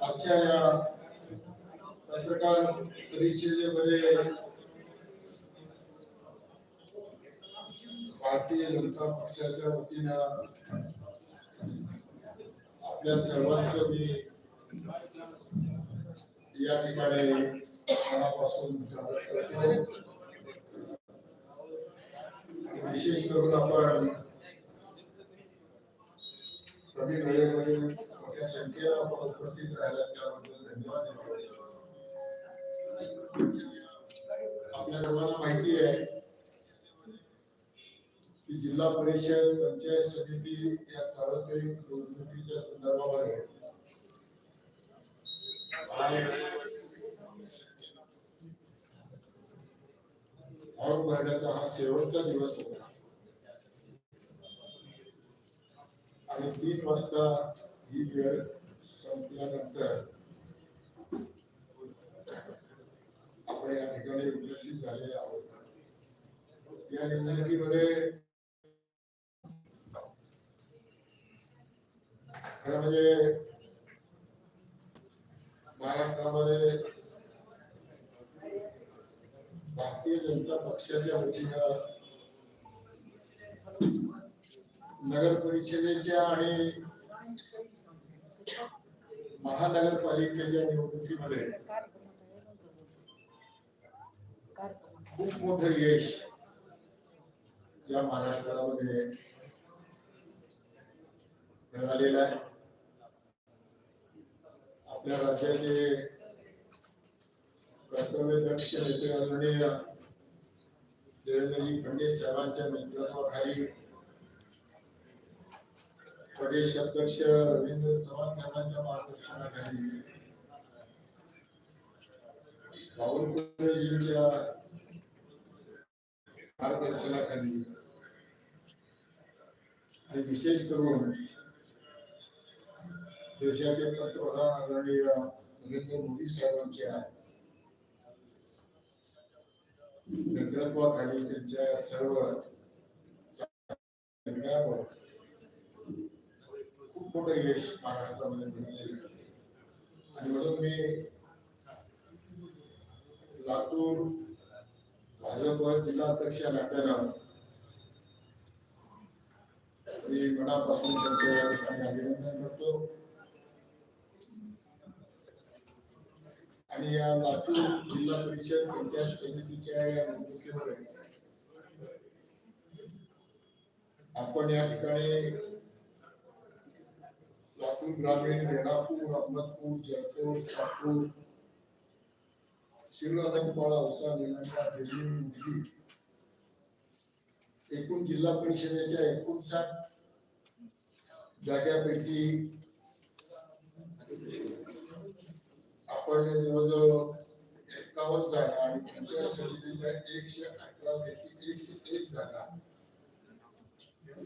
आजच्या या पत्रकार परिषदेमध्ये भारतीय जनता पक्षाच्या वतीनं आपल्या सर्वांचं मी या ठिकाणी मनापासून स्वागत करतो विशेष करून आपण कमी वेळेमध्ये मोठ्या संख्येनं आपण उपस्थित राहिला त्याबद्दल धन्यवाद देतो. आपल्या सर्वांना माहिती आहे की जिल्हा परिषद पंचायत समिती या सार्वत्रिक निवडणुकीच्या संदर्भामध्ये फॉर्म भरण्याचा हा शेवटचा दिवस होता. आणि तीन वाजता ही वेळ संपल्यानंतर आपण या ठिकाणी उपस्थित झालेले आहोत. या निवडणुकीमध्ये खरं म्हणजे महाराष्ट्रामध्ये भारतीय जनता पक्षाच्या वतीनं नगर परिषदेच्या आणि महानगरपालिकेच्या निवडणुकीमध्ये खूप मोठं यश या महाराष्ट्रामध्ये मिळालेलं आहे. त्या राज्याचे कर्तव्यदक्ष नेते आदरणीय देवेंद्रजी फडणवीस साहेबांच्या नेतृत्वाखाली प्रदेश अध्यक्ष रवींद्र चव्हाण साहेबांच्या मार्गदर्शनाखाली बावनकुळेजींच्या मार्गदर्शनाखाली आणि विशेष करून देशाचे पंतप्रधान आदरणीय नरेंद्र मोदी साहेबांच्या नेतृत्वाखाली त्यांच्या सर्व खूप मोठं यश महाराष्ट्रामध्ये मिळाले आणि म्हणून मी लातूर भाजप जिल्हाध्यक्ष या नात्यानं मी मनापासून त्यांचं अभिनंदन करतो. आणि या लातूर जिल्हा परिषद पंचायत समितीच्या या निवडणुकीमध्ये? आपण या ठिकाणी लातूर ग्रामीण रेणापूर अहमदपूर जयपूर नागपूर शिवराजपाडा औसा निलंगा एकूण जिल्हा परिषदेच्या एकोणसाठ जाग्यापैकी आपण जवळजवळ एकावन्न जागा आणि पंचायत समितीच्या एकशे अठरा पैकी एकशे एक जागा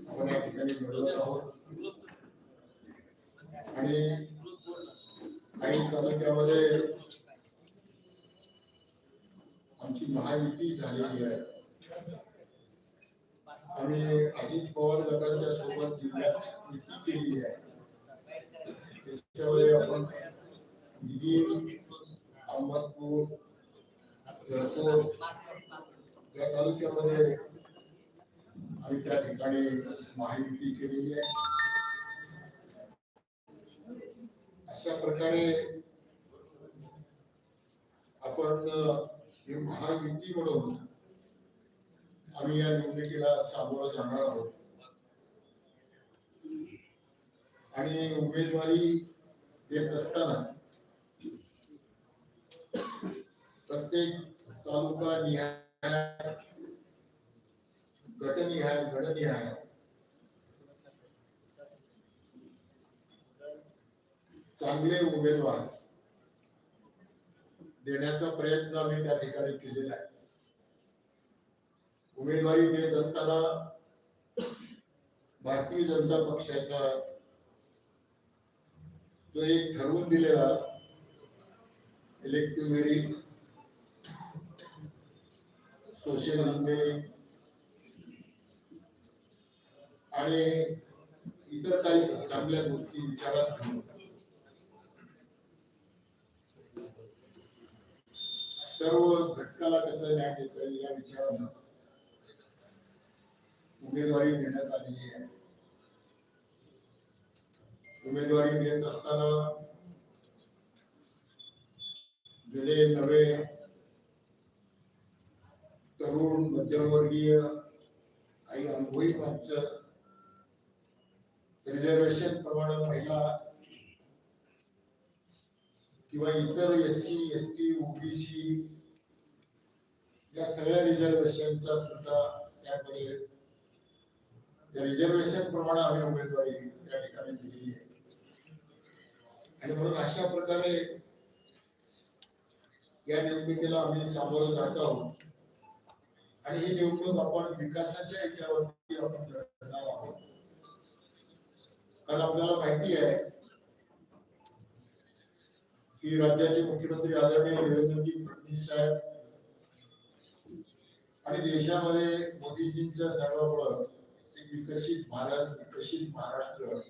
आपण या ठिकाणी मिळवत आहोत. आणि काही तालुक्यामध्ये आमची महायुती झालेली आहे. आणि अजित पवार गटाच्या सोबत जिल्ह्यात युती केलेली आहे. त्याच्यामध्ये आपण अहमदपूर जळकोट या तालुक्यामध्ये आम्ही त्या ठिकाणी माहिती केलेली आहे. अशा प्रकारे आपण ही महायुती म्हणून आम्ही या निवडणुकीला सामोरं जाणार आहोत. आणि उमेदवारी देत असताना प्रत्येक तालुका निहाय गटनिहाय गडनिहाय चांगले उमेदवार देण्याचा प्रयत्न आम्ही त्या ठिकाणी केलेला आहे. उमेदवारी देत असताना भारतीय जनता पक्षाचा जो एक ठरवून दिलेला इलेक्टिव्ह मेरिट सोशल इंजिनिअरिंग आणि इतर काही चांगल्या गोष्टी विचारात घेऊन. सर्व घटकाला कसं न्याय देता येईल या विचारानं उमेदवारी देण्यात आलेली आहे. उमेदवारी देत असताना जुने नवे तरुण मध्यमवर्गीय काही अनुभवी माणसं. रिझर्वेशन प्रमाणे महिला किंवा इतर S C S T OBC या सगळ्या रिझर्वेशनचा सुद्धा त्यामध्ये त्या रिझर्वेशन प्रमाणे आम्ही उमेदवारी त्या ठिकाणी दिलेली आहे. आणि म्हणून अशा प्रकारे या निवडणुकीला आम्ही सामोरं जात आहोत. आणि ही निवडणूक आपण विकासाच्या याच्यावरती आपण लढणार आहोत. कारण आपल्याला माहिती आहे की राज्याचे मुख्यमंत्री आदरणीय देवेंद्रजी फडणवीस साहेब आणि देशामध्ये मोदीजींच्या सर्वामुळं एक विकसित भारत विकसित महाराष्ट्र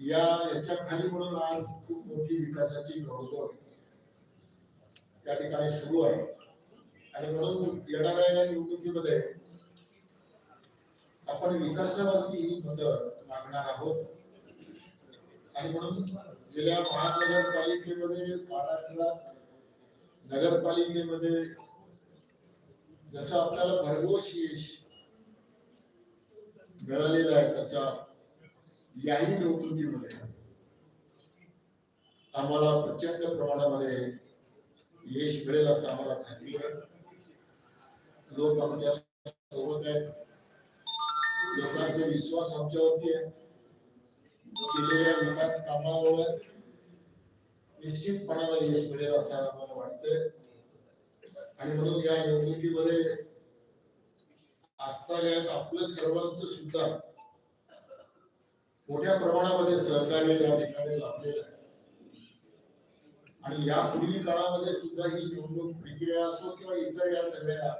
या याच्या खाली म्हणून आज खूप मोठी विकासाची गौरव त्या ठिकाणी सुरू आहे. आणि म्हणून येणाऱ्या या निवडणुकीमध्ये आपण विकासावरती ही मदत मागणार आहोत. आणि म्हणून गेल्या महानगरपालिकेमध्ये महाराष्ट्रात नगरपालिकेमध्ये जसं आपल्याला भरघोस यश मिळालेलं आहे तसा याही निवडणुकीमध्ये आम्हाला प्रचंड प्रमाणामध्ये यश मिळेल असं आम्हाला खात्री आहे. लोक आमच्यासोबत आहेत. लोकांचा विश्वास आमच्यावरती आहे. केलेल्या विकास कामावर निश्चितपणाला यश मिळेल असं आम्हाला वाटतंय आणि म्हणून या निवडणुकीमध्ये आस्थाल्यात आपलं सर्वांचं सुद्धा मोठ्या प्रमाणामध्ये सहकार्य या ठिकाणी लाभलेलं आहे. आणि या पुढील काळामध्ये सुद्धा ही निवडणूक प्रक्रिया असो किंवा इतर या सगळ्या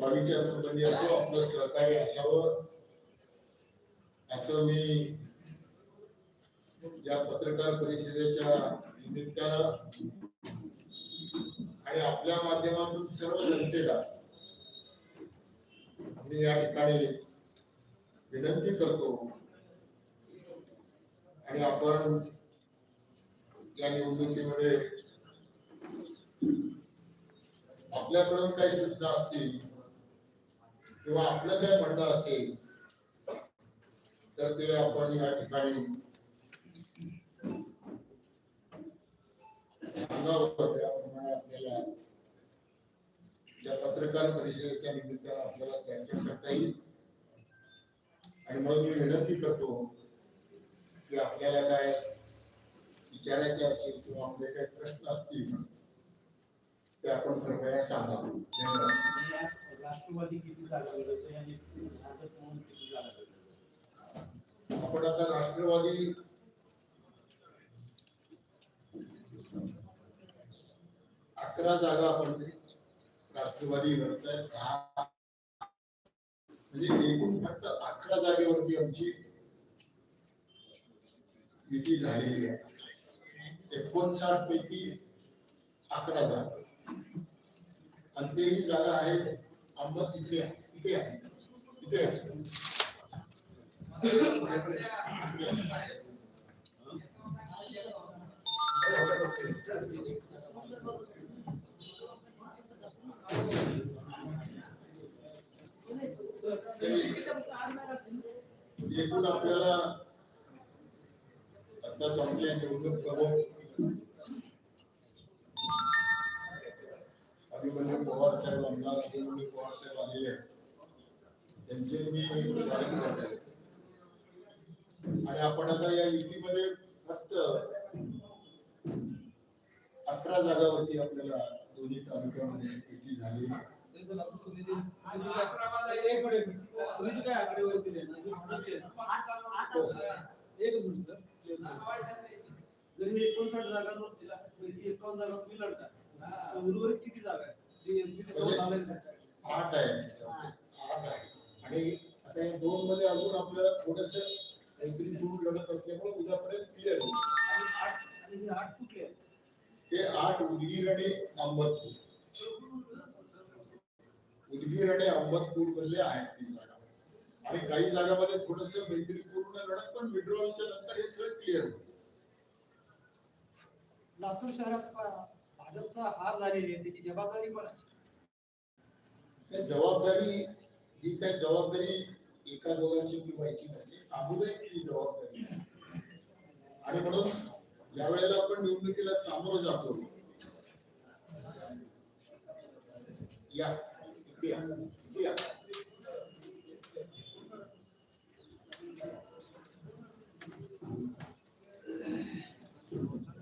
बाबीच्या संबंधी असो आपलं सहकार्य असावं. असं मी या पत्रकार परिषदेच्या निमित्तानं आणि आपल्या माध्यमातून सर्व जनतेला मी या ठिकाणी विनंती करतो. आणि आपण या निवडणुकीमध्ये आपल्याकडून काही सूचना असतील किंवा आपलं काय म्हणणं असेल तर ते आपण या ठिकाणी सांगावं त्याप्रमाणे आपल्याला या पत्रकार परिषदेच्या निमित्तानं आपल्याला चर्चा करता येईल. आणि म्हणून मी विनंती करतो की आपल्याला काय विचारायचे असेल किंवा आपले काही प्रश्न असतील ते आपण कृपया सांगा धन्यवाद राष्ट्रवादी किती जागा आपण आता राष्ट्रवादी अकरा जागा आपण राष्ट्रवादी लढत आहे. दहा म्हणजे एकूण फक्त अकरा जागेवरती आमची युती झालेली आहे. एकोणसाठ पैकी अकरा जागा आणि तेही जागा आहेत अंबत तिथे तिथे आहे. तिथे आहे. एकूण आपल्याला आताच आमच्या निवडणूक करून अभिमन्यू पवार साहेब आमदार अभिमन्यू पवार साहेब आलेले आहेत. त्यांचे मी स्वागत करतो आणि आपण आता या युतीमध्ये फक्त अकरा जागावरती आपल्याला दोन्ही तालुक्यामध्ये युती झाली. एकच मिनिट सर clear एकोणसाठ जागांवर पैकी एकावन्न जागांवर तुम्ही लढता उर्वरित किती जागा आहे जी एनसीटी सोबत म्हणजे- आहे आठ आहे त्याच्यामध्ये. आठ आहे. आणि आता या दोन मध्ये अजून आपल्याला थोडस काहीतरी दूर लढत असल्यामुळे उद्यापर्यंत क्लिअर होईल. आणि आठ आणि हे आठ कुठले आहेत? ते आठ उदगीर आणि अहमदपूर उदगीर आणि अहमदपूर मधले आहेत ती जागा. आणि काही जागामध्ये थोडस मैत्रीपूर्ण लढत पण विड्रॉलच्या नंतर हे सगळं क्लिअर होईल. लातूर शहरात भाजपचा हार झालेली आहे त्याची जबाबदारी कोणाची? त्या जबाबदारी ही काय जबाबदारी एका दोघांची किंवा याची नसते सामुदायिक ही जबाबदारी आणि म्हणून यावेळेला वेळेला आपण निवडणुकीला सामोरं जातो. या या.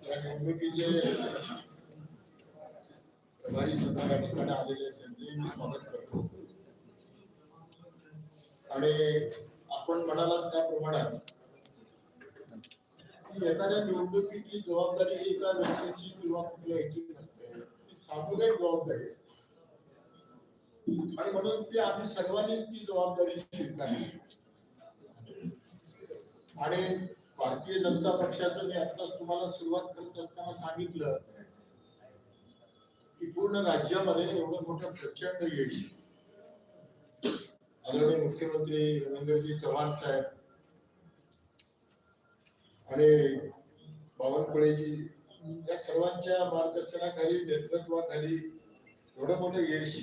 या निवडणुकीचे प्रभारी सुद्धा या ठिकाणी आलेले आहेत, त्यांचेही मी स्वागत करतो आणि आपण म्हणालात त्याप्रमाणे की एखाद्या ही जबाबदारी एका व्यक्तीची किंवा कुठल्या ह्याची नसते. ती सामुदायिक जबाबदारी असते. आणि म्हणून ती आम्ही सर्वांनी ती जबाबदारी स्वीकारली. आणि भारतीय जनता पक्षाचं मी आताच तुम्हाला सुरुवात करत असताना सांगितलं की पूर्ण राज्यामध्ये एवढं मोठं प्रचंड यश. आदरणीय मुख्यमंत्री रवींद्रजी चव्हाण साहेब. आणि बावनकुळेजी या सर्वांच्या मार्गदर्शनाखाली नेतृत्वाखाली एवढं मोठं यश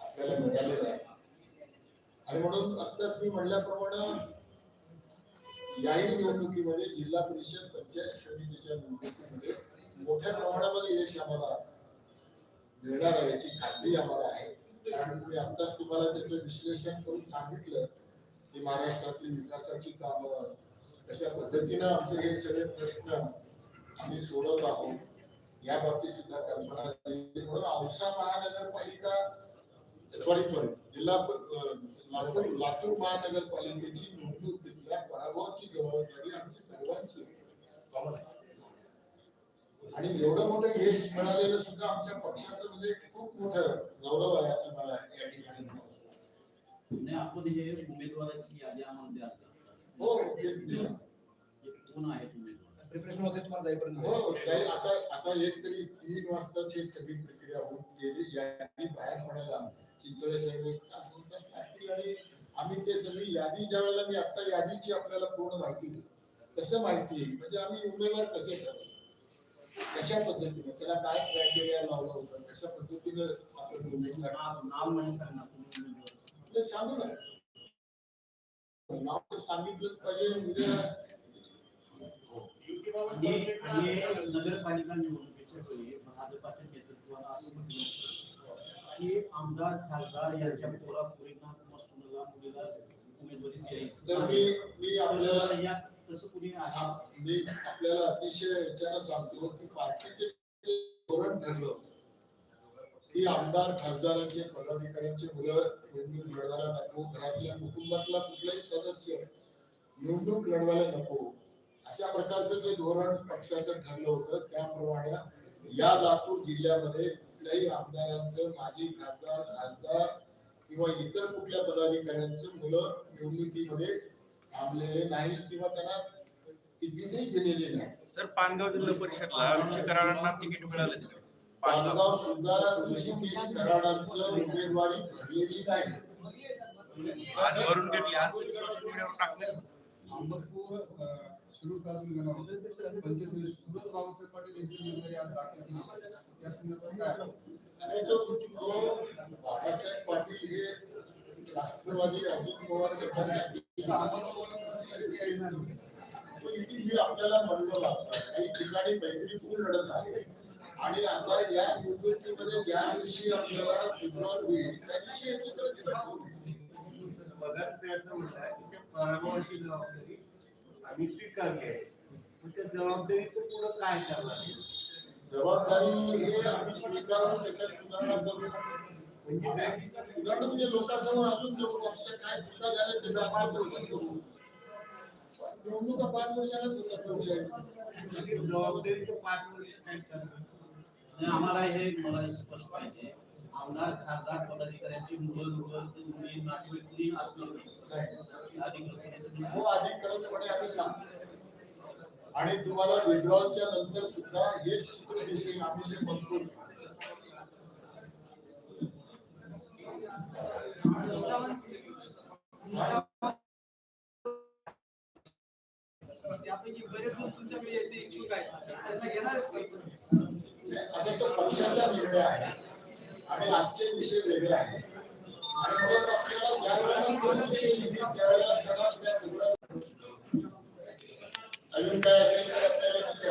आपल्याला मिळालेलं आहे. आणि म्हणून आत्ताच मी म्हणल्याप्रमाणे याही निवडणुकीमध्ये जिल्हा परिषद पंचायत समितीच्या निवडणुकीमध्ये मोठ्या प्रमाणामध्ये यश आम्हाला मिळणार आहे याची खात्री आम्हाला आहे. कारण मी आत्ताच तुम्हाला त्याचं विश्लेषण करून सांगितलं की महाराष्ट्रातली विकासाची कामं कशा पद्धतीनं आमचे हे सगळे प्रश्न आम्ही सोडवत आहोत या बाबतीत सुद्धा कल्पना. म्हणून औसा महानगरपालिका सॉरी सॉरी जिल्हा लातूर लातूर महानगरपालिकेची निवडणुकीतल्या पराभवाची जबाबदारी आमची सर्वांची. आणि एवढं मोठं यश मिळालेलं सुद्धा आमच्या पक्षाचं म्हणजे खूप मोठं गौरव आहे असं मला या ठिकाणी आपण हे उमेदवाराची यादी आम्हाला द्याल का? हो हे कोण आहेत प्रिपरेशन होते तुम्हाला जाईपर्यंत हो काही आता आता एक तरी तीन वाजताच सगळी प्रक्रिया होऊन गेली. यादी बाहेर पडायला चिंचोळे साहेब एक तास दोन तास लागतील आणि आम्ही ते सगळी यादी ज्या वेळेला मी आता यादीची आपल्याला पूर्ण माहिती दिली. कसं माहिती आहे म्हणजे आम्ही उमेदवार कसे ठरवले कशा पद्धतीने? त्याला काय क्रायटेरिया लावलं होतं? कशा पद्धतीने आपण उमेदवार नाव उमेदवार ते सांगू ना. नाव सांगितलंच पाहिजे. उद्या आणि नगरपालिका निवडणुकीच्या वेळी भाजपाच्या नेतृत्वानं असं म्हटलं की आमदार खासदार यांच्या पोरा पोरींना किंवा सुनेला मुलीला उमेदवारी द्यायची. तर मी मी आपल्याला आपल्याला यात तसं कुणी आहे? मी आपल्याला अतिशय याच्यानं सांगतो की पार्टीचे धोरण ठरलं की आमदार खासदारांचे पदाधिकाऱ्यांचे मुलं निवडणूक लढवायला नको घरातल्या कुटुंबातला कुठलाही सदस्य निवडणूक लढवायला नको अशा प्रकारचं जे धोरण पक्षाचं ठरलं होतं त्याप्रमाणे या लातूर जिल्ह्यामध्ये कुठल्याही आमदारांचं माजी खासदार खासदार किंवा इतर कुठल्या पदाधिकाऱ्यांचं मुलं निवडणुकीमध्ये थांबलेले नाही किंवा त्यांना तिकीटही दिलेली नाही. सर पानगाव जिल्हा परिषदला ऋषी कराडांना तिकीट मिळालं पानगाव सुद्धा ऋषिकेश कराडांचं उमेदवारी ठरलेली नाही. आज भरून घेतली आज तुम्ही सोशल मीडियावर टाकले अहमदपूर शिरूर तालुक्यात गाव पंचायत समिती सुरत बाबासाहेब पाटील यांची उमेदवारी आज दाखल केली या संदर्भात काय तो तो बाबासाहेब पाटील हे राष्ट्रवादी अजित पवार काही नाही. तो आपल्याला म्हणलं लागतं काही ठिकाणी मैत्रीपूर्ण लढत आहे आणि आता या निवडणुकीमध्ये ज्या दिवशी आपल्याला फेब्रुवारी होईल त्या दिवशी हे चित्र. बघायला प्रयत्न म्हटलाय की त्या पराभवाची जबाबदारी आम्ही स्वीकारली आहे पण त्या जबाबदारीचं पुढं काय करणार आहे? जबाबदारी हे आम्ही स्वीकारून त्याच्यात सुधारणा करू म्हणजे काय? सुधारणा म्हणजे लोकांसमोर अजून देऊ आमच्या काय चुका झाल्या त्याचा आत्मपरीक्षण करू. निवडणुका पाच वर्षालाच होतात म्हणजे जबाबदारी तर पाच वर्ष काय करणार? आणि आम्हाला हे मला स्पष्ट पाहिजे. आमदार खासदार पदाधिकाऱ्यांची मुलं मुलं कुणी अधिकृतपणे हो आम्ही सांगतो आणि तुम्हाला विड्रॉलच्या नंतर सुद्धा हे चित्र दिसेल आम्ही जे म्हणतो त्यापैकी बरेच जण तुमच्याकडे यायचे इच्छुक आहेत. त्यांना घेणार आहेत? आता तो पक्षाचा निर्णय आहे. आणि आजचे विषय वेगळे आहेत. आणि आपल्याला ज्या वेळेला कोणाची येईल, त्यावेळेला त्याला त्या अजून काय असेल?